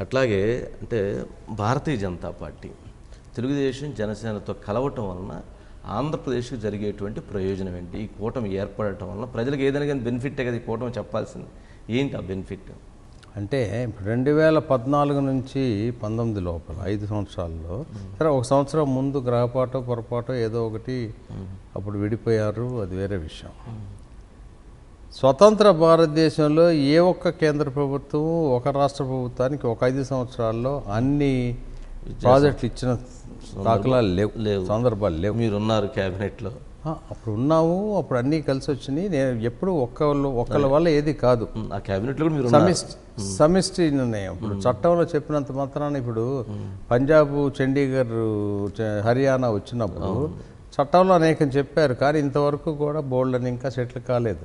అట్లాగే అంటే భారతీయ జనతా పార్టీ తెలుగుదేశం జనసేనతో కలవటం వలన ఆంధ్రప్రదేశ్కి జరిగేటువంటి ప్రయోజనం ఏంటి? ఈ కూటమి ఏర్పడటం వలన ప్రజలకు ఏదైనా కానీ బెనిఫిటే కదా ఈ కూటమి చెప్పాల్సింది. ఏంటి ఆ బెనిఫిట్ అంటే రెండు వేల పద్నాలుగు నుంచి పంతొమ్మిది లోపల ఐదు సంవత్సరాల్లో సరే ఒక సంవత్సరం ముందు గ్రహపాటో పొరపాటో ఏదో ఒకటి అప్పుడు విడిపోయారు అది వేరే విషయం. స్వతంత్ర భారతదేశంలో ఏ ఒక్క కేంద్ర ప్రభుత్వం ఒక రాష్ట్ర ప్రభుత్వానికి ఒక ఐదు సంవత్సరాల్లో అన్ని ప్రాజెక్టులు ఇచ్చిన దాఖలాలు లేవు లేవు. సందర్భాలు లేవు. మీరున్నారు క్యాబినెట్లో. ఆ, అప్పుడు ఉన్నాము అప్పుడు అన్నీ కలిసి వచ్చినాయి. నేను ఎప్పుడు ఒక్కళ్ళు ఒక్కళ్ళ వల్ల ఏది కాదు. ఆ క్యాబినెట్లో మీరు. సమిష్టి సమిష్టి నిర్ణయం. ఇప్పుడు చట్టంలో చెప్పినంత మాత్రాన ఇప్పుడు పంజాబ్ చండీగఢ్ హర్యానా వచ్చినప్పుడు చట్టంలో అనేకం చెప్పారు కానీ ఇంతవరకు కూడా బోల్డ్ అని ఇంకా సెటిల్ కాలేదు.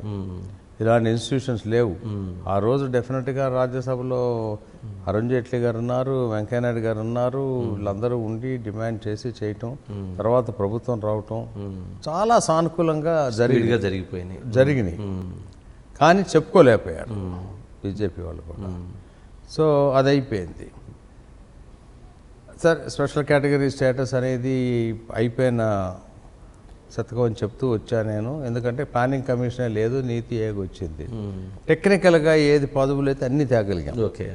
ఇలాంటి ఇన్స్టిట్యూషన్స్ లేవు. ఆ రోజు డెఫినెట్గా రాజ్యసభలో అరుణ్ జైట్లీ గారు ఉన్నారు వెంకయ్యనాయుడు గారు ఉన్నారు వీళ్ళందరూ ఉండి డిమాండ్ చేసి చేయటం తర్వాత ప్రభుత్వం రావటం చాలా సానుకూలంగా జరిగి స్పీడ్గా జరిగిపోయినాయి. జరిగినాయి. కానీ చెప్పుకోలేకపోయారు బీజేపీ వాళ్ళు కూడా. సో అది అయిపోయింది సరే స్పెషల్ కేటగిరీ స్టేటస్ అనేది అయిపోయిన శతకం అని చెప్తూ వచ్చా నేను. ఎందుకంటే ప్లానింగ్ కమిషనే లేదు నీతి ఏగ వచ్చింది. టెక్నికల్గా ఏది పదవులు అయితే అన్నీ తేగలిగాం. ఓకే.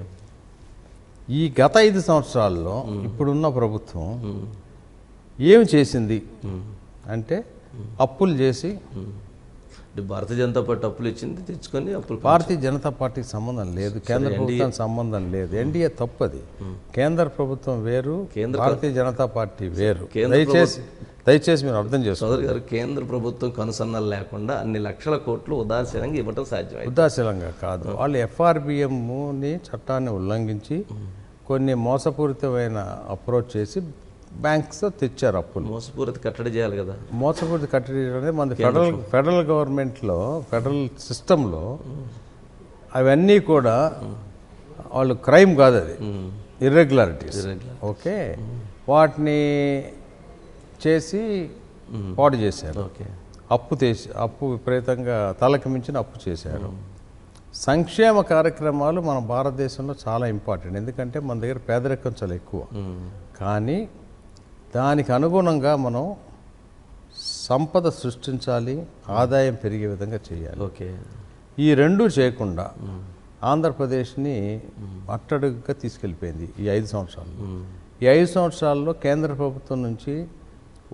ఈ గత ఐదు సంవత్సరాల్లో ఇప్పుడున్న ప్రభుత్వం ఏమి చేసింది? అంటే అప్పులు చేసి భారతీయ జనతా పార్టీ అప్పులు ఇచ్చింది తెచ్చుకొని అప్పులు భారతీయ జనతా పార్టీకి సంబంధం లేదు కేంద్ర ప్రభుత్వం సంబంధం లేదు. ఎన్డీఏ తప్పది. కేంద్ర ప్రభుత్వం వేరు భారతీయ జనతా పార్టీ వేరు. కేంద్ర దయచేసి దయచేసి మీరు అర్థం సోదరు గారు కేంద్ర ప్రభుత్వం కనుసన్నలు లేకుండా అన్ని లక్షల కోట్లు ఉదాసీనంగా ఇవ్వటం సాధ్యమైంది. ఉదాసీనంగా కాదు. వాళ్ళు ఎఫ్ఆర్బిఎంని చట్టాన్ని ఉల్లంఘించి కొన్ని మోసపూరితమైన అప్రోచ్ చేసి బ్యాంక్స్ తెచ్చారు అప్పులు. మోసపూరిత కట్టడి చేయాలి కదా. మోసపూరిత కట్టడి అనేది మన ఫెడరల్ ఫెడరల్ గవర్నమెంట్లో ఫెడరల్ సిస్టంలో అవన్నీ కూడా వాళ్ళు క్రైమ్ కాదు అది. Irregularities okay. వాటిని చేసి పాడు చేశారు. ఓకే. అప్పు చేసి అప్పు విపరీతంగా తలకి మించిన అప్పు చేశారు. సంక్షేమ కార్యక్రమాలు మన భారతదేశంలో చాలా ఇంపార్టెంట్. ఎందుకంటే మన దగ్గర పేదరికం చాలా ఎక్కువ కానీ దానికి అనుగుణంగా మనం సంపద సృష్టించాలి ఆదాయం పెరిగే విధంగా చేయాలి. ఓకే. ఈ రెండు చేయకుండా ఆంధ్రప్రదేశ్ని అట్టడుగుగా తీసుకెళ్ళిపోయింది ఈ ఐదు సంవత్సరాలు. ఈ ఐదు సంవత్సరాల్లో కేంద్ర ప్రభుత్వం నుంచి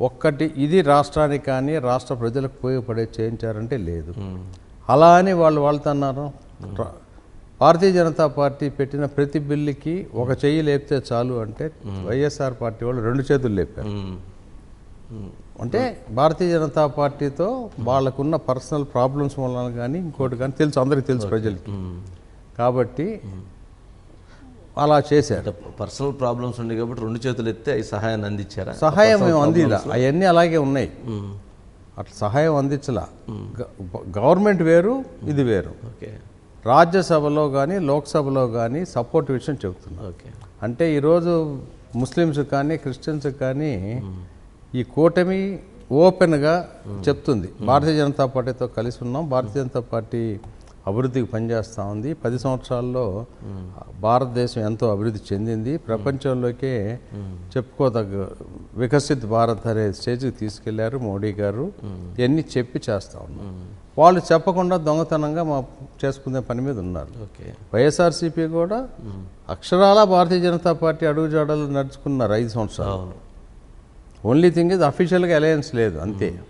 ఒక్కటి ఇది రాష్ట్రానికి కానీ రాష్ట్ర ప్రజలకు ఉపయోగపడే చేయించారంటే లేదు. అలా అని వాళ్ళు వాళ్తున్నారు భారతీయ జనతా పార్టీ పెట్టిన ప్రతి బిల్లుకి ఒక చెయ్యి లేపితే చాలు అంటే వైఎస్ఆర్ పార్టీ వాళ్ళు రెండు చేతులు లేపారు. అంటే భారతీయ జనతా పార్టీతో వాళ్ళకున్న పర్సనల్ ప్రాబ్లమ్స్ వలన కానీ ఇంకోటి కానీ తెలుసు అందరికీ తెలుసు ప్రజలకి. కాబట్టి అలా చేశారు. పర్సనల్ ప్రాబ్లమ్స్ ఉన్నాయి కాబట్టి రెండు చేతులు ఎత్తే అవి సహాయాన్ని అందించారా? సహాయం మేము అందిలా అవన్నీ అలాగే ఉన్నాయి. అట్లా సహాయం అందించలా. గవర్నమెంట్ వేరు ఇది వేరు. ఓకే. రాజ్యసభలో కానీ లోక్సభలో కానీ సపోర్ట్ విషయం చెబుతున్నాం. ఓకే. అంటే ఈరోజు ముస్లిమ్స్ కానీ క్రిస్టియన్స్ కానీ ఈ కూటమి ఓపెన్గా చెప్తుంది. భారతీయ జనతా పార్టీతో కలిసి ఉన్నాం. భారతీయ జనతా పార్టీ అభివృద్ధికి పనిచేస్తూ ఉంది. పది సంవత్సరాల్లో భారతదేశం ఎంతో అభివృద్ధి చెందింది. ప్రపంచంలోకే చెప్పుకోదగ్గ వికసిత్ భారత్ అనే స్టేజ్కి తీసుకెళ్ళారు మోడీ గారు. ఇవన్నీ చెప్పి చేస్తూ ఉన్నాం వాళ్ళు చెప్పకుండా దొంగతనంగా మా చేసుకునే పని మీద ఉన్నారు. ఓకే. వైఎస్ఆర్సీపీ కూడా అక్షరాల భారతీయ జనతా పార్టీ అడుగుజాడలు నడుచుకున్నారు ఐదు సంవత్సరాలు. ఓన్లీ థింగ్ ఇది అఫీషియల్గా అలయన్స్ లేదు అంతే.